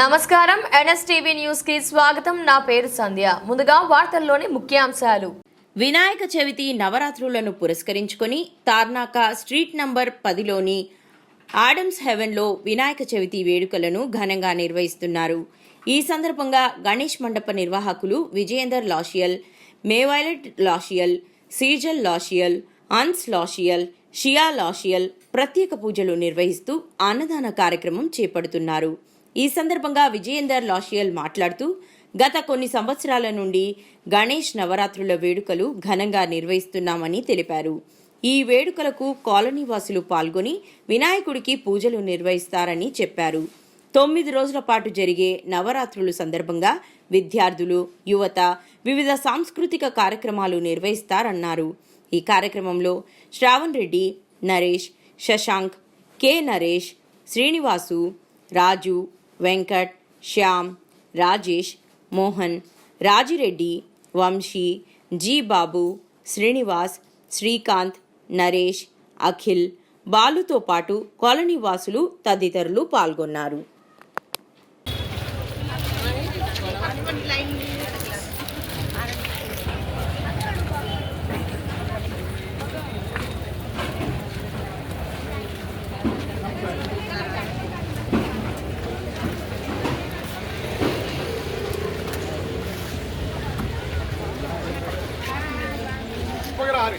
నమస్కారం. ఎన్ఎస్టీవీ న్యూస్కి స్వాగతం. నా పేరు సంధ్య. ముందుగా వార్తల్లోని ముఖ్యాంశాలు. వినాయక చవితి నవరాత్రులను పురస్కరించుకొని తార్నాక స్ట్రీట్ నంబర్ పదిలోని ఆడమ్స్ హెవెన్లో వినాయక చవితి వేడుకలను ఘనంగా నిర్వహిస్తున్నారు. ఈ సందర్భంగా గణేష్ మండప నిర్వాహకులు విజయేందర్ లాషియల్ మేవైలెట్ లాషియల్ సీజల్ లాషియల్ అన్స్ లాషియల్ షియా లాషియల్ ప్రత్యేక పూజలు నిర్వహిస్తూ అన్నదాన కార్యక్రమం చేపడుతున్నారు. ఈ సందర్భంగా విజయేందర్ లాషియల్ మాట్లాడుతూ గత కొన్ని సంవత్సరాల నుండి గణేష్ నవరాత్రుల వేడుకలు ఘనంగా నిర్వహిస్తున్నామని తెలిపారు. ఈ వేడుకలకు కాలనీ వాసులు పాల్గొని వినాయకుడికి పూజలు నిర్వహిస్తారని చెప్పారు. తొమ్మిది రోజుల పాటు జరిగే నవరాత్రులు సందర్భంగా విద్యార్థులు యువత వివిధ సాంస్కృతిక కార్యక్రమాలు నిర్వహిస్తారన్నారు. ఈ కార్యక్రమంలో శ్రావణ్ రెడ్డి నరేష్ శశాంక్ కె నరేష్ శ్రీనివాసు రాజు వెంకట్ శ్యామ్ రాజేష్ మోహన్ రాజిరెడ్డి వంశీ జీ బాబు శ్రీనివాస్ శ్రీకాంత్ నరేష్ అఖిల్. బాలుతో పాటు కాలనీ వాసులు తదితరులు పాల్గొన్నారు. போகிற ஆறு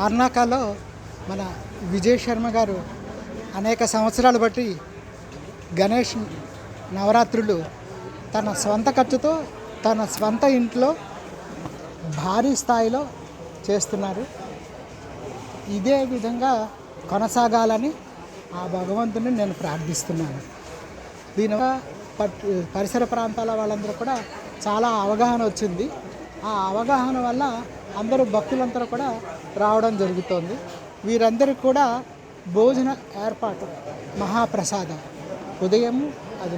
కార్నాకాలో మన విజయ్ శర్మ గారు అనేక సంవత్సరాలు బట్టి గణేష్ నవరాత్రులు తన స్వంత ఖర్చుతో తన స్వంత ఇంట్లో భారీ స్థాయిలో చేస్తున్నారు. ఇదే విధంగా కొనసాగాలని ఆ భగవంతుని నేను ప్రార్థిస్తున్నాను. దీని పట్ పరిసర ప్రాంతాల వాళ్ళందరూ కూడా చాలా అవగాహన వచ్చింది. ఆ అవగాహన వల్ల అందరూ భక్తులందరూ కూడా రావడం జరుగుతోంది. వీరందరికీ కూడా భోజన ఏర్పాటు మహాప్రసాదం. ఉదయం అది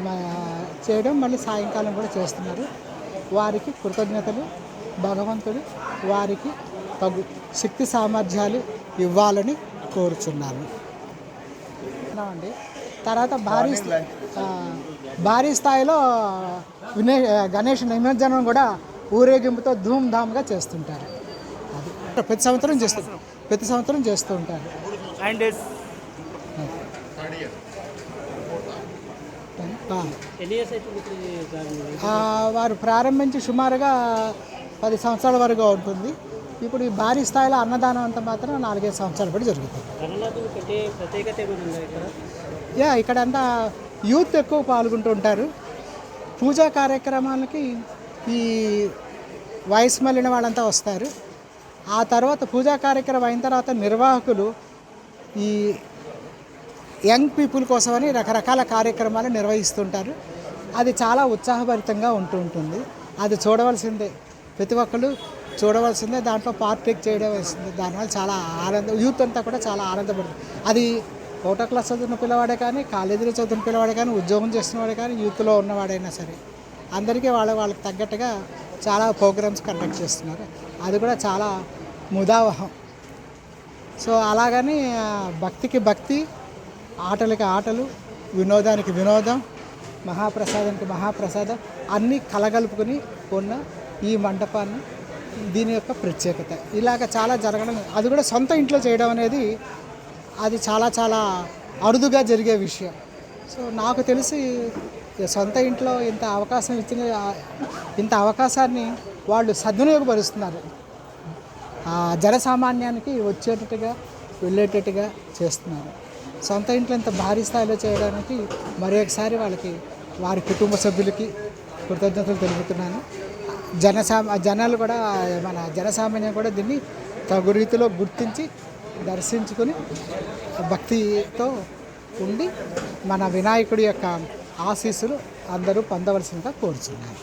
చేయడం మళ్ళీ సాయంకాలం కూడా చేస్తున్నారు. వారికి కృతజ్ఞతలు భగవంతుడు వారికి తగు శక్తి సామర్థ్యాలు ఇవ్వాలని కోరుచున్నాను. అండి. తర్వాత భారీ భారీ స్థాయిలో వినే గణేష్ నిమజ్జనం కూడా ఊరేగింపుతో ధూమ్ధామ్గా చేస్తుంటారు. ప్రతి సంవత్సరం చేస్తారు ప్రతి సంవత్సరం. చేస్తూ ఉంటారు. అండ్ వారు ప్రారంభించి సుమారుగా పది సంవత్సరాల వరకు ఉంటుంది. ఇప్పుడు ఈ భారీ స్థాయిలో అన్నదానం అంతా మాత్రం నాలుగైదు సంవత్సరాలు కూడా జరుగుతుంది. యా ఇక్కడ? అంతా యూత్ ఎక్కువ పాల్గొంటూ ఉంటారు. పూజా కార్యక్రమాలకి ఈ వయసు మళ్ళిన వాళ్ళంతా వస్తారు. ఆ తర్వాత పూజా కార్యక్రమం అయిన తర్వాత నిర్వాహకులు ఈ యంగ్ పీపుల్ కోసమని రకరకాల కార్యక్రమాలు నిర్వహిస్తుంటారు. అది చాలా ఉత్సాహభరితంగా ఉంటూ ఉంటుంది. అది చూడవలసిందే. ప్రతి ఒక్కరు చూడవలసిందే. దాంట్లో పార్టేక్ చేయవలసిందే. దానివల్ల చాలా ఆనందం యూత్ అంతా కూడా చాలా ఆనందపడుతుంది. అది ఒకటో క్లాస్ చదువుతున్న పిల్లవాడే కానీ కాలేజీలో చదువుతున్న పిల్లవాడే కానీ ఉద్యోగం చేస్తున్నవాడే కానీ యూత్లో ఉన్నవాడైనా సరే అందరికీ వాళ్ళ వాళ్ళకి తగ్గట్టుగా చాలా ప్రోగ్రామ్స్ కండక్ట్ చేస్తున్నారు. అది కూడా చాలా ముదావహం. సో అలాగని భక్తికి భక్తి ఆటలకి ఆటలు వినోదానికి వినోదం మహాప్రసాదానికి మహాప్రసాదం అన్నీ కలగలుపుకొని ఉన్న ఈ మండపాన్ని దీని యొక్క ప్రత్యేకత. ఇలాగ చాలా జరగడం అది కూడా సొంత ఇంట్లో చేయడం అనేది అది చాలా చాలా అరుదుగా జరిగే విషయం. సో నాకు తెలిసి సొంత ఇంట్లో ఇంత అవకాశం ఇచ్చిన ఇంత అవకాశాన్ని వాళ్ళు సద్వినియోగపరుస్తున్నారు. ఆ జనసామాన్యానికి వచ్చేటట్టుగా వెళ్ళేటట్టుగా చేస్తున్నారు. సొంత ఇంట్లో ఇంత భారీ స్థాయిలో చేయడానికి మరి ఒకసారి వాళ్ళకి వారి కుటుంబ సభ్యులకి కృతజ్ఞతలు తెలుపుతున్నాను. జనసామ జనాలు కూడా మన జనసామాన్యం కూడా దీన్ని తగు రీతిలో గుర్తించి దర్శించుకొని భక్తితో ఉండి మన వినాయకుడి యొక్క ఆశీస్సులు అందరూ పొందవలసిందిగా కోరుచున్నాను.